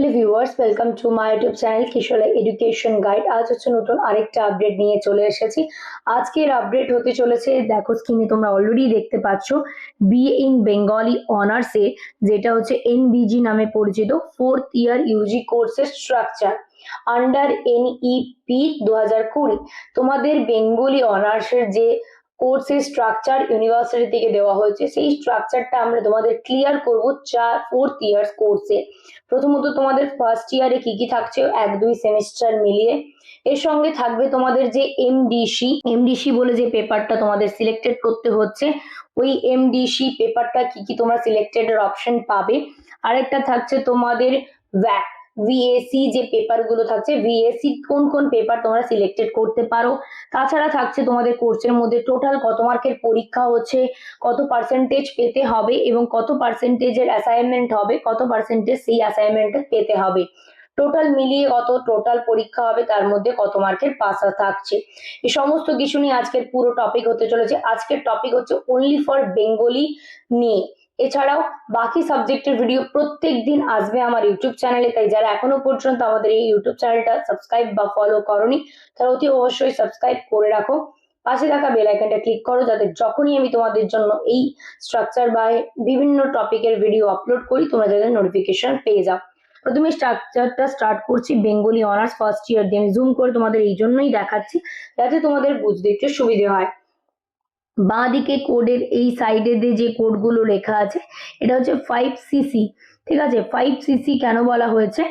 Hello viewers welcome to my YouTube channel Kishora education guide আজ হচ্ছে নতুন আরেকটা আপডেট নিয়ে চলে এসেছি। আজকের আপডেট হতে চলেছে, দেখো স্ক্রিনে তোমরা অলরেডি দেখতে পাচ্ছ বি ইন বেঙ্গলি অনার্সে যেটা হচ্ছে এনবিজি নামে পরিচিত ফোর্থ ইয়ার ইউজি কোর্সের স্ট্রাকচার আন্ডার এনইপি দু হাজার কুড়ি। তোমাদের বেঙ্গলি অনার্সের যে কোর্সের স্ট্রাকচার ইউনিভার্সিটি থেকে দেওয়া হয়েছে। সেই স্ট্রাকচারটা আমরা তোমাদের ক্লিয়ার করব চার ফোর্থ ইয়ার্স কোর্সে প্রথমত তোমাদের ফার্স্ট ইয়ারে কি কি থাকছে? এক, দুই সেমিস্টার মিলিয়ে। এর সঙ্গে থাকবে তোমাদের যে এমডিসি এমডিসি বলে যে পেপারটা তোমাদের সিলেক্টেড করতে হচ্ছে, ওই এমডিসি পেপারটা কি কি তোমরা সিলেক্টেডের অপশন পাবে। আরেকটা থাকছে তোমাদের ভ্যাক ভিএসি যে পেপারগুলো থাকছে ভিএসি কোন কোন পেপার তোমরা সিলেক্টেড করতে পারো। তাছাড়া থাকছে তোমাদের কোর্সের মধ্যে টোটাল কত মার্কের পরীক্ষা হচ্ছে, কত পার্সেন্টেজ পেতে হবে এবং কত পার্সেন্টেজের অ্যাসাইনমেন্ট হবে, কত পার্সেন্টেজ সেই অ্যাসাইনমেন্টে পেতে হবে। টোটাল মিলিয়ে কত টোটাল পরীক্ষা হবে, তার মধ্যে কত মার্কের পাস থাকছে। এই সমস্ত কিছু নিয়ে আজকের পুরো টপিক হতে চলেছে। আজকের টপিক হচ্ছে অনলি ফর বেঙ্গলি নিয়ে। এছাড়াও বাকি সাবজেক্টের ভিডিও প্রত্যেক দিন আসবে আমার ইউটিউব চ্যানেলে তাই যারা এখনও পর্যন্ত আমাদের এই ইউটিউব চ্যানেলটা সাবস্ক্রাইব বা ফলো করনি, তারা অতি অবশ্যই সাবস্ক্রাইব করে রাখো। পাশে থাকা বেল আইকনটা ক্লিক করো, যাতে যখনই আমি তোমাদের জন্য এই স্ট্রাকচার বা বিভিন্ন টপিকের ভিডিও আপলোড করি, তোমরা যাতে নোটিফিকেশন পেয়ে যাও। প্রথমে স্ট্রাকচারটা স্টার্ট করছি বেঙ্গলি অনার্স ফার্স্ট ইয়ার দিয়ে আমি জুম করে তোমাদের এই জন্যই দেখাচ্ছি, যাতে তোমাদের বুঝতে একটু সুবিধে হয়। বাঁ দিকে কোডের এই সাইডে দিয়ে যে কোডগুলো লেখা আছে, এটা হচ্ছে ফাইভ সিসি ঠিক আছে? ফাইভ সিসি কেন বলা হয়েছে?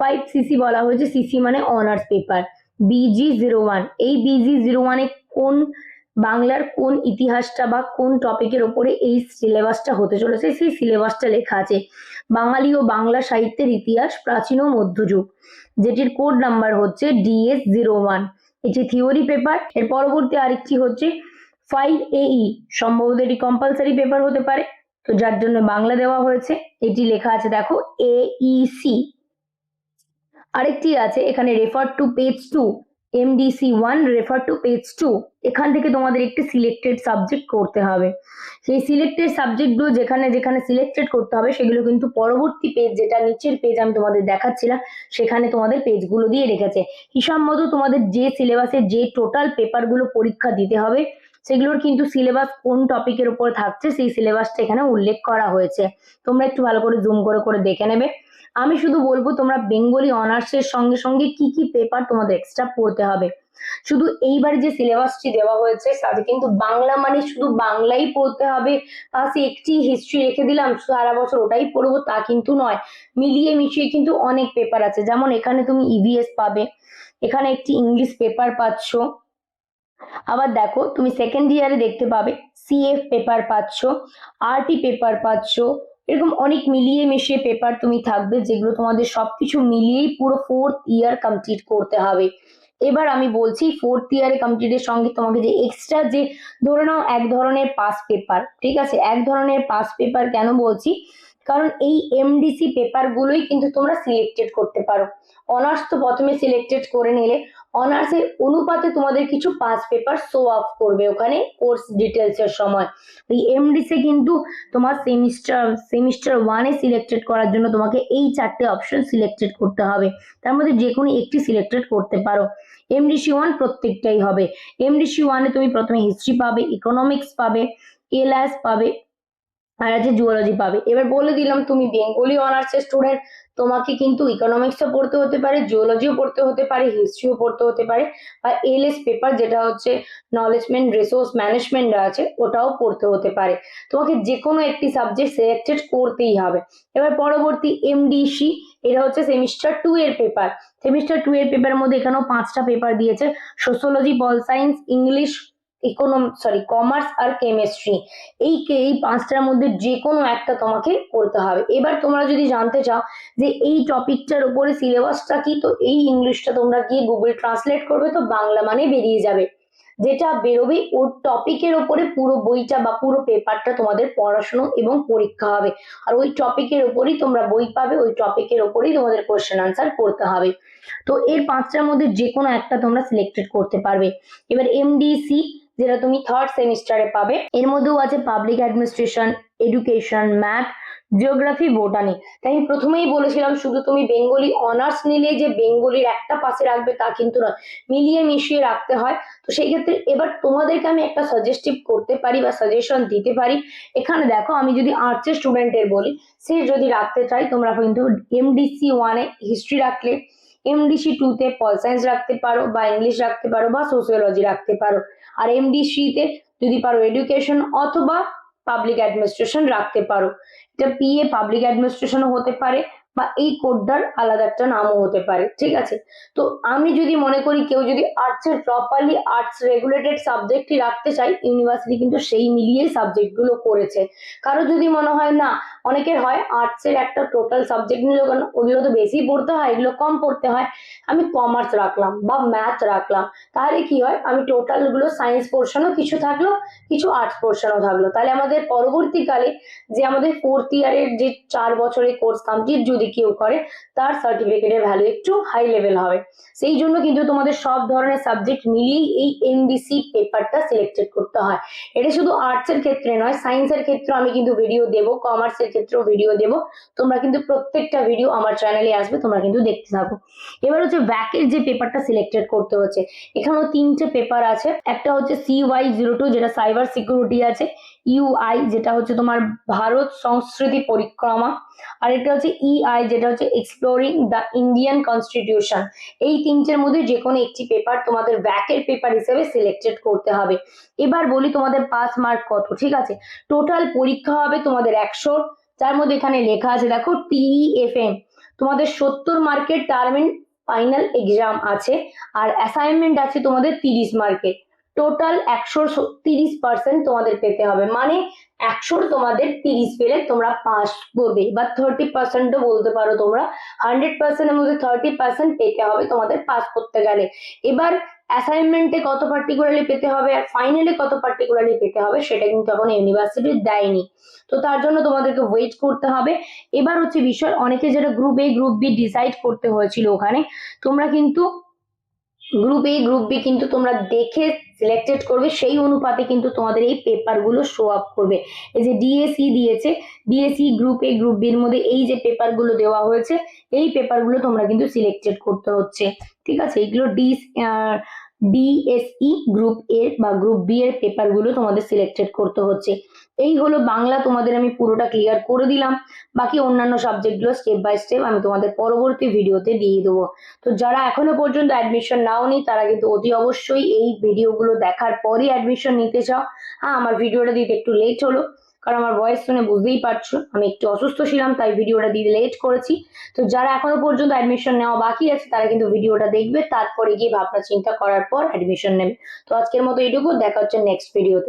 ফাইভ সিসি বলা হয়েছে সিসি মানে honours paper BG zero one এই বিজি জিরো ওয়ানে কোন বাংলার কোন ইতিহাসটা বা কোন টপিকের ওপরে এই সিলেবাসটা হতে চলেছে? সেই সিলেবাসটা লেখা আছে, বাঙালি ও বাংলা সাহিত্যের ইতিহাস, প্রাচীন ও মধ্যযুগ, যেটির কোড নাম্বার হচ্ছে ডিএস জিরো ওয়ান এটি থিওরি পেপার এর পরবর্তী আরেকটি হচ্ছে ফাইভ এই সম্ভবত এটি কম্পালসারি পেপার হতে পারে। তো যার জন্য বাংলা দেওয়া হয়েছে, এটি লেখা আছে দেখো এইসি আরেকটি আছে, এখানে refer to page two MDC one refer to page two এখান থেকে তোমাদের একটি সিলেক্টেড সাবজেক্ট করতে হবে। সেই সিলেক্টেড সাবজেক্টগুলো যেখানে যেখানে সিলেক্টেড করতে হবে, সেগুলো কিন্তু পরবর্তী পেজ যেটা নিচের পেজ আমি তোমাদের দেখাচ্ছিলাম, সেখানে তোমাদের পেজগুলো দিয়ে রেখেছে। হিসাব মতো তোমাদের যে সিলেবাসে যে টোটাল পেপারগুলো পরীক্ষা দিতে হবে সেগুলোর কিন্তু সিলেবাস কোন টপিকের উপর থাকছে, সেই সিলেবাসটা এখানে উল্লেখ করা হয়েছে। তোমরা একটু ভালো করে জুম করে করে দেখে নেবে। আমি শুধু বলব, তোমরা বেঙ্গলি অনার্সের সঙ্গে সঙ্গে কি কি পেপার তোমাদের এক্সট্রা পড়তে হবে। শুধু এইবার যে সিলেবাসটি দেওয়া হয়েছে তাতে কিন্তু বাংলা মানে শুধু বাংলাই পড়তে হবে। পাশে একটি হিস্ট্রি রেখে দিলাম, সারা বছর ওটাই পড়ব, তা কিন্তু নয়। মিলিয়ে মিশিয়ে কিন্তু অনেক পেপার আছে। যেমন এখানে তুমি ইভিএস পাবে, এখানে একটি ইংলিশ পেপার পাচ্ছ। আবার দেখো, তুমি সেকেন্ড ইয়ারে দেখতে পাবে সিএফ পেপার পাচ্ছ আরটি পেপার পাচ্ছ, এরকম অনেক মিলিয়ে মিশিয়ে পেপার তুমি থাকবে, যেগুলো তোমাদের সবকিছু মিলিয়েই পুরো ফোর্থ ইয়ার কমপ্লিট করতে হবে। এবার আমি বলছি ফোর্থ ইয়ারে কমপ্লিটের সঙ্গে তোমাকে যে এক্সট্রা যে, ধরে নাও এক ধরনের পাস পেপার ঠিক আছে? এক ধরনের পাস পেপার কেন বলছি? কারণ এই এমডিসি পেপারগুলোই কিন্তু তোমরা সিলেক্টেড করতে পারো। অনার্স তো প্রথমে সিলেক্টেড করে নিলে অনার্সের অনুপাতে তোমাদের কিছু পাস পেপার শো অফ করবে ওখানে কোর্স ডিটেলসের সময়। এই এমডিসে কিন্তু তোমার সেমিস্টার সেমিস্টার ওয়ানে সিলেক্টেড করার জন্য তোমাকে এই চারটে অপশন সিলেক্টেড করতে হবে। তার মধ্যে যে কোনো একটি সিলেক্টেড করতে পারো। এমডিসি ওয়ান প্রত্যেকটাই হবে। এমডিসি ওয়ানে তুমি প্রথমে হিস্ট্রি পাবে ইকোনমিক্স পাবে এলআস পাবে আর আছে জুওলজি পাবে। এবার বলে দিলাম তুমি বেঙ্গলি অনার্সের স্টুডেন্ট তোমাকে কিন্তু ইকোনমিক্সও পড়তে হতে পারে জিওলজিও পড়তে হতে পারে হিস্ট্রিও পড়তে হতে পারে, বা এলএস পেপার যেটা হচ্ছে নলেজমেন্ট রিসোর্স ম্যানেজমেন্ট আছে, ওটাও পড়তে হতে পারে। তোমাকে যে কোনো একটি সাবজেক্ট সিলেক্টেড করতেই হবে। এবার পরবর্তী এমডিসি এটা হচ্ছে সেমিস্টার টু এর পেপার সেমিস্টার টু এর পেপারের মধ্যে এখানেও পাঁচটা পেপার দিয়েছে। Sociology pol science English econom sorry commerce আর কেমিস্ট্রি এই এই পাঁচটার মধ্যে যে কোনো একটা তোমাকে করতে হবে। এবার তোমরা যদি জানতে চাও যে এই টপিকটার উপরে সিলেবাসটা কি, তো এই ইংলিশটা তোমরা গিয়ে গুগল ট্রান্সলেট করবে, তো বাংলা মানে বেরিয়ে যাবে। যেটা বেরোবে, ওর টপিকের ওপরে পুরো বইটা বা পুরো পেপারটা তোমাদের পড়াশুনো এবং পরীক্ষা হবে। আর ওই টপিকের ওপরই তোমরা বই পাবে, ওই টপিকের ওপরেই তোমাদের কোশ্চেন আনসার করতে হবে। তো এর পাঁচটার মধ্যে যে কোনো একটা তোমরা সিলেক্টেড করতে পারবে। এবার এমডিসি যেটা তুমি থার্ড সেমিস্টারে পাবে। এর মধ্যেও আছে public administration education math geography botany তাই আমি প্রথমেই বলেছিলাম, শুধু তুমি বেঙ্গলি অনার্স নিলে যে বেঙ্গলির একটা পাশে রাখবে তা কিন্তু নয়, মিলিয়ে মিশিয়ে রাখতে হয়। তো সেই ক্ষেত্রে এবার তোমাদেরকে আমি একটা সাজেস্টিভ করতে পারি বা সাজেশন দিতে পারি। এখানে দেখো, আমি যদি আর্টসের স্টুডেন্টের বলি, সে যদি রাখতে চাই তোমরা কিন্তু এমডিসি ওয়ানে হিস্ট্রি রাখলে। এমডিসি টুতে পল সায়েন্স রাখতে পারো বা ইংলিশ রাখতে পারো বা সোসিওলজি রাখতে পারো। আর এমডিসিতে যদি পারো এডুকেশন অথবা পাবলিক অ্যাডমিনিস্ট্রেশন রাখতে পারো। এটা পিএ পাবলিক অ্যাডমিনিস্ট্রেশনও হতে পারে বা এই কোডটার আলাদা একটা নামও হতে পারে, ঠিক আছে? তো আমি যদি মনে করি কেউ যদি আর্টসের প্রপারলি আর্টস রেগুলেটেড সাবজেক্টই রাখতে চাই ইউনিভার্সিটি কিন্তু সেই মিলিয়েই সাবজেক্টগুলো করেছে। কারও যদি মনে হয় না অনেকের হয় আর্টসের একটা টোটাল সাবজেক্ট নিলে কেন ওগুলো তো বেশি পড়তে হয়, এগুলো কম পড়তে হয়, আমি কমার্স রাখলাম বা ম্যাথ রাখলাম, তাহলে কি হয়? আমি টোটালগুলো সায়েন্স পোর্শনও কিছু থাকল, কিছু আর্টস পোর্শনও থাকল। তাহলে আমাদের পরবর্তীকালে যে আমাদের ফোর্থ ইয়ারের যে চার বছরের কোর্স কমপ্লিট যদি কেউ করে, তার সার্টিফিকেটের ভ্যালু একটু হাই লেভেল হবে। সেই জন্য কিন্তু তোমাদের সব ধরনের সাবজেক্ট মিলিয়েই এই এমবিসি পেপারটা সিলেক্টেড করতে হয়। এটা শুধু আর্টসের ক্ষেত্রে নয় সায়েন্সের ক্ষেত্রে আমি কিন্তু ভিডিও দেবো কমার্সের ক্ষেত্রেও ভিডিও দেবো। তোমরা কিন্তু প্রত্যেকটা ভিডিও আমার চ্যানেলে আসবে, তোমরা কিন্তু দেখতে থাকো। এবার হচ্ছে ব্যাকের যে পেপারটা সিলেক্টেড করতে হচ্ছে, এখানেও তিনটে পেপার আছে। একটা হচ্ছে সি ওয়াই জিরো টু যেটা সাইবার সিকিউরিটি আছে ইউআই যেটা হচ্ছে তোমার ভারত সংস্কৃতি পরিক্রমা, আর এটা হচ্ছে ইআই যেটা হচ্ছে এক্সপ্লোরিং দ্য ইন্ডিয়ান কনস্টিটিউশন এই তিনটের মধ্যে যে কোনো একটি পেপার তোমাদের ব্যাকের পেপার হিসেবে সিলেক্টেড করতে হবে। এবার বলি তোমাদের পাস মার্ক কত, ঠিক আছে? টোটাল পরীক্ষা হবে তোমাদের একশো যার মধ্যে এখানে লেখা আছে, দেখো টিইএফএম তোমাদের সত্তর মার্কের টার্ম ফাইনাল এক্সাম আছে, আর অ্যাসাইনমেন্ট আছে তোমাদের তিরিশ মার্কের টোটাল একশো তিরিশ পার্সেন্ট তোমাদের পেতে হবে। মানে একশোর তোমাদের তিরিশ পেলে তোমরা পাস করবে। বা থার্টি পার্সেন্টও বলতে পারো তোমরা। হান্ড্রেড পার্সেন্টের মধ্যে থার্টি পার্সেন্ট পেতে হবে তোমাদের পাস করতে গেলে। এবার অ্যাসাইনমেন্টে কত পার্টিকুলারলি পেতে হবে আর ফাইনালে কত পার্টিকুলারলি পেতে হবে সেটা কিন্তু এখন ইউনিভার্সিটি দেয়নি। তো তার জন্য তোমাদেরকে ওয়েট করতে হবে। এবার হচ্ছে বিষয়, অনেকে যেটা group A group B decide করতে হয়েছিল ওখানে, তোমরা কিন্তু গ্রুপ এ গ্রুপ বি কিন্তু তোমরা দেখে সিলেক্টেড করবে, সেই অনুপাতে কিন্তু তোমাদের এই পেপারগুলো শো আপ করবে। এই যে ডিএসি দিয়েছে ডিএসি গ্রুপ এ গ্রুপ বির মধ্যে এই যে পেপারগুলো দেওয়া হয়েছে, এই পেপারগুলো তোমরা কিন্তু সিলেক্টেড করতে হচ্ছে। ঠিক আছে? এগুলো ডি ডিএসই গ্রুপ এর বা গ্রুপ বি এর পেপারগুলো তোমাদের সিলেক্টেড করতে হচ্ছে। এই হলো বাংলা, তোমাদের আমি পুরোটা ক্লিয়ার করে দিলাম। বাকি অন্যান্য সাবজেক্টগুলো স্টেপ বাই স্টেপ আমি তোমাদের পরবর্তী ভিডিওতে দিয়ে দেবো। তো যারা এখনও পর্যন্ত অ্যাডমিশন নাওনি তারা কিন্তু অতি অবশ্যই এই ভিডিওগুলো দেখার পরই অ্যাডমিশন নিতে চাও। হ্যাঁ আমার ভিডিওটা দিতে একটু লেট হলো। কারণ আমার ভয়েস শুনে বুঝতেই পারছ, আমি একটু অসুস্থ ছিলাম, তাই ভিডিওটা দিয়ে লেট করেছি। তো যারা এখনও পর্যন্ত অ্যাডমিশন নেওয়া বাকি আছে, তারা কিন্তু ভিডিওটা দেখবে, তারপরে গিয়ে ভাবনা চিন্তা করার পর অ্যাডমিশন নেবে। তো আজকের মতো এইটুকু, দেখা হচ্ছে নেক্সট ভিডিওতে